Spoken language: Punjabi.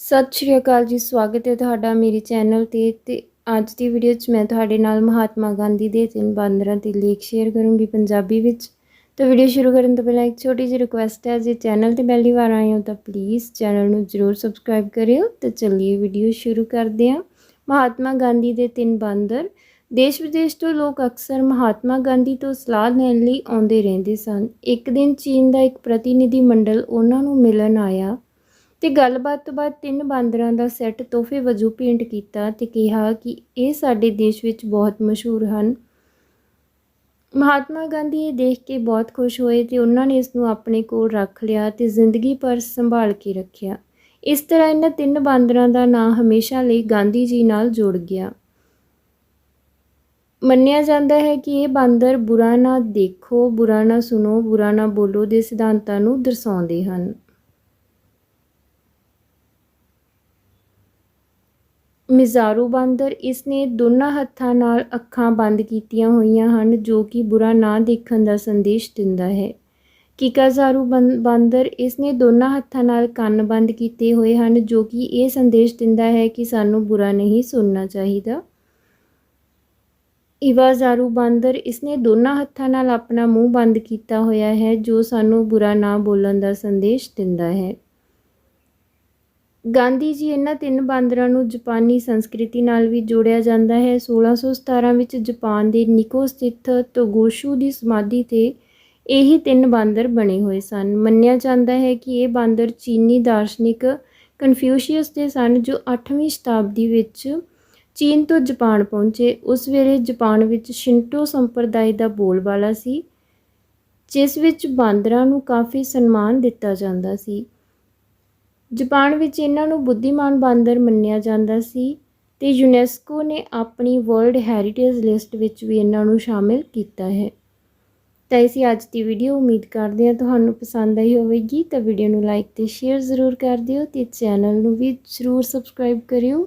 ਸਤਿ ਸ਼੍ਰੀ ਅਕਾਲ ਜੀ, ਸਵਾਗਤ ਹੈ ਤੁਹਾਡਾ ਮੇਰੇ ਚੈਨਲ ਤੇ ਤੇ ਅੱਜ ਦੀ ਵੀਡੀਓ 'ਚ ਮੈਂ ਤੁਹਾਡੇ ਨਾਲ ਮਹਾਤਮਾ ਗਾਂਧੀ ਦੇ ਤਿੰਨ ਬਾਂਦਰਾਂ ਤੇ ਲੇਖ ਸ਼ੇਅਰ ਕਰੂੰਗੀ ਪੰਜਾਬੀ ਵਿੱਚ। ਤਾਂ ਵੀਡੀਓ ਸ਼ੁਰੂ ਕਰਨ ਤੋਂ ਪਹਿਲਾਂ ਇੱਕ ਛੋਟੀ ਜਿਹੀ ਰਿਕੁਐਸਟ ਹੈ, ਜੇ ਚੈਨਲ ਤੇ ਪਹਿਲੀ ਵਾਰ ਆਏ ਹੋ ਤਾਂ ਪਲੀਜ਼ ਚੈਨਲ ਨੂੰ ਜ਼ਰੂਰ ਸਬਸਕ੍ਰਾਈਬ ਕਰਿਓ। ਤੇ ਚੱਲੀਏ ਵੀਡੀਓ ਸ਼ੁਰੂ ਕਰਦੇ ਹਾਂ। ਮਹਾਤਮਾ ਗਾਂਧੀ ਦੇ ਤਿੰਨ ਬਾਂਦਰ ਦੇਸ਼ ਵਿਦੇਸ਼ ਤੋਂ ਲੋਕ ਅਕਸਰ ਮਹਾਤਮਾ ਗਾਂਧੀ ਤੋਂ ਸਲਾਹ ਲੈਣ ਲਈ ਆਉਂਦੇ ਰਹਿੰਦੇ ਸਨ। ਇੱਕ ਦਿਨ ਚੀਨ ਦਾ ਇੱਕ ਪ੍ਰਤੀਨਿਧੀ ਮੰਡਲ ਉਹਨਾਂ ਨੂੰ ਮਿਲਣ ਆਇਆ। ਤੇ ਗੱਲਬਾਤ ਤੋਂ ਬਾਅਦ ਤਿੰਨ ਬਾਂਦਰਾਂ ਦਾ ਸੈੱਟ ਤੋਹਫੇ ਵਜੋਂ ਭੇਂਟ ਕੀਤਾ ਤੇ ਕਿਹਾ ਕਿ ਇਹ ਸਾਡੇ ਦੇਸ਼ ਵਿੱਚ ਬਹੁਤ ਮਸ਼ਹੂਰ ਹਨ। ਮਹਾਤਮਾ ਗਾਂਧੀ ਇਹ ਦੇਖ ਕੇ ਬਹੁਤ ਖੁਸ਼ ਹੋਏ ਤੇ ਉਹਨਾਂ ਨੇ ਇਸ ਨੂੰ ਆਪਣੇ ਕੋਲ ਰੱਖ ਲਿਆ ਤੇ ਜ਼ਿੰਦਗੀ ਭਰ ਸੰਭਾਲ ਕੇ ਰੱਖਿਆ। ਇਸ ਤਰ੍ਹਾਂ ਇਹਨਾਂ ਤਿੰਨ ਬਾਂਦਰਾਂ ਦਾ ਨਾਂ ਹਮੇਸ਼ਾ ਲਈ ਗਾਂਧੀ ਜੀ ਨਾਲ ਜੁੜ ਗਿਆ। ਮੰਨਿਆ ਜਾਂਦਾ ਹੈ ਕਿ ਇਹ ਬਾਂਦਰ ਬੁਰਾ ਨਾ ਦੇਖੋ, ਬੁਰਾ ਨਾ ਸੁਣੋ, ਬੁਰਾ ਨਾ ਬੋਲੋ ਦੇ ਸਿਧਾਂਤਾਂ ਨੂੰ ਦਰਸਾਉਂਦੇ ਹਨ। ਮਿਜ਼ਾਰੂ ਬਾਂਦਰ, ਇਸ ਨੇ ਦੋਨਾਂ ਹੱਥਾਂ ਨਾਲ ਅੱਖਾਂ ਬੰਦ ਕੀਤੀਆਂ ਹੋਈਆਂ ਹਨ, ਜੋ ਕਿ ਬੁਰਾ ਨਾ ਦੇਖਣ ਦਾ ਸੰਦੇਸ਼ ਦਿੰਦਾ ਹੈ। ਕੀਕਾਜ਼ਾਰੂ ਬੰ- ਬਾਂਦਰ, ਇਸ ਨੇ ਦੋਨਾਂ ਹੱਥਾਂ ਨਾਲ ਕੰਨ ਬੰਦ ਕੀਤੇ ਹੋਏ ਹਨ, ਜੋ ਕਿ ਇਹ ਸੰਦੇਸ਼ ਦਿੰਦਾ ਹੈ ਕਿ ਸਾਨੂੰ ਬੁਰਾ ਨਹੀਂ ਸੁਣਨਾ ਚਾਹੀਦਾ। ਇਵਾਜ਼ਾਰੂ ਬਾਂਦਰ, ਇਸ ਨੇ ਦੋਨਾਂ ਹੱਥਾਂ ਨਾਲ ਆਪਣਾ ਮੂੰਹ ਬੰਦ ਕੀਤਾ ਹੋਇਆ ਹੈ, ਜੋ ਸਾਨੂੰ ਬੁਰਾ ਨਾ ਬੋਲਣ ਦਾ ਸੰਦੇਸ਼ ਦਿੰਦਾ ਹੈ। ਗਾਂਧੀ ਜੀ ਇਹਨਾਂ ਤਿੰਨ ਬਾਂਦਰਾਂ ਨੂੰ ਜਾਪਾਨੀ ਸੰਸਕ੍ਰਿਤੀ ਨਾਲ ਵੀ ਜੋੜਿਆ ਜਾਂਦਾ ਹੈ। 1617 ਵਿੱਚ ਜਾਪਾਨ ਦੇ ਨਿਕੋ ਸਥਿਤ ਤੋਗੋਸ਼ੂ ਦੀ ਸਮਾਧੀ ਤੇ ਇਹੀ ਤਿੰਨ ਬਾਂਦਰ ਬਣੇ ਹੋਏ ਸਨ। ਮੰਨਿਆ ਜਾਂਦਾ ਹੈ ਕਿ ਇਹ ਬਾਂਦਰ ਚੀਨੀ ਦਾਰਸ਼ਨਿਕ ਕਨਫਿਊਸ਼ੀਅਸ ਦੇ ਸਨ ਜੋ 8ਵੀਂ ਸ਼ਤਾਬਦੀ ਵਿੱਚ ਚੀਨ ਤੋਂ ਜਾਪਾਨ ਪਹੁੰਚੇ। ਉਸ ਵੇਲੇ ਜਾਪਾਨ ਵਿੱਚ ਸ਼ਿੰਟੋ ਸੰਪਰਦਾਇ ਦਾ ਬੋਲਬਾਲਾ ਸੀ, ਜਿਸ ਵਿੱਚ ਬਾਂਦਰਾਂ ਨੂੰ ਕਾਫੀ ਸਨਮਾਨ ਦਿੱਤਾ ਜਾਂਦਾ ਸੀ। ਜਾਪਾਨ ਵਿੱਚ ਇਹਨਾਂ ਨੂੰ ਬੁੱਧੀਮਾਨ ਬਾਂਦਰ ਮੰਨਿਆ ਜਾਂਦਾ ਸੀ ਤੇ ਯੂਨੈਸਕੋ ਨੇ ਆਪਣੀ ਵਰਲਡ ਹੈਰੀਟੇਜ ਲਿਸਟ ਵਿੱਚ ਵੀ ਇਹਨਾਂ ਨੂੰ ਸ਼ਾਮਿਲ ਕੀਤਾ ਹੈ। ਤਾਂ ਇਸੀ ਅੱਜ ਦੀ ਵੀਡੀਓ ਉਮੀਦ ਕਰਦੇ ਹਾਂ ਤੁਹਾਨੂੰ ਪਸੰਦ ਆਈ ਹੋਵੇਗੀ। ਤਾਂ ਵੀਡੀਓ ਨੂੰ ਲਾਈਕ ਤੇ ਸ਼ੇਅਰ ਜ਼ਰੂਰ ਕਰ ਦਿਓ ਤੇ ਚੈਨਲ ਨੂੰ ਵੀ ਜ਼ਰੂਰ ਸਬਸਕ੍ਰਾਈਬ ਕਰਿਓ।